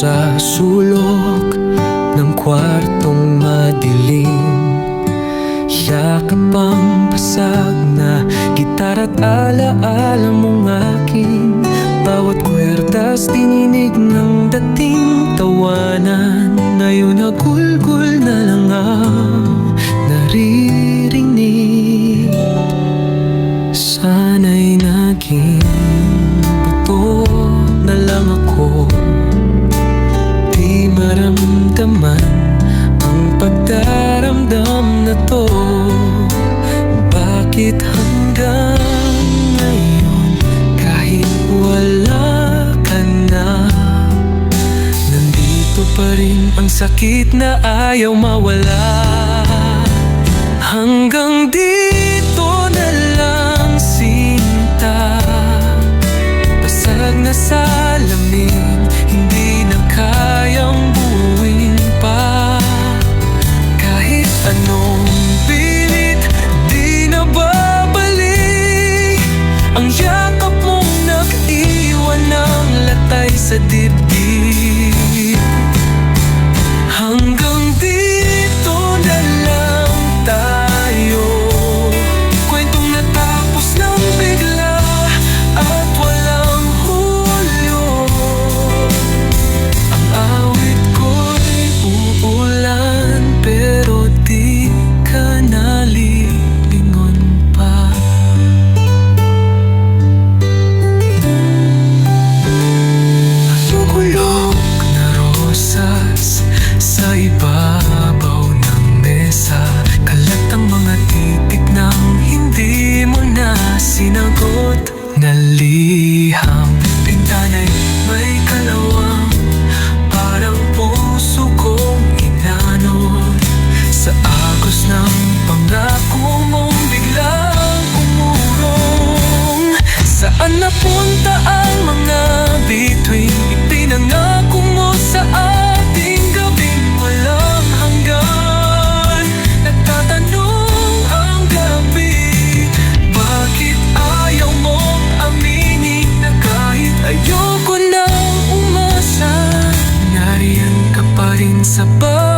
Sa sulok ng kwartong madilim. Yakap ang pasag na gitara't alaala mong aking Bawat kwertas tininig ng dating tawanan. Ngayon nagulgul na lang ang naririnig. Sana'y naging pa rin ang sakit na ayaw mawala. Hanggang dito na lang sinta. Basag na salamin Hindi na kayang buuin pa. Kahit anong pilit Di na babalik Ang yakap sinagot na liham sa bahay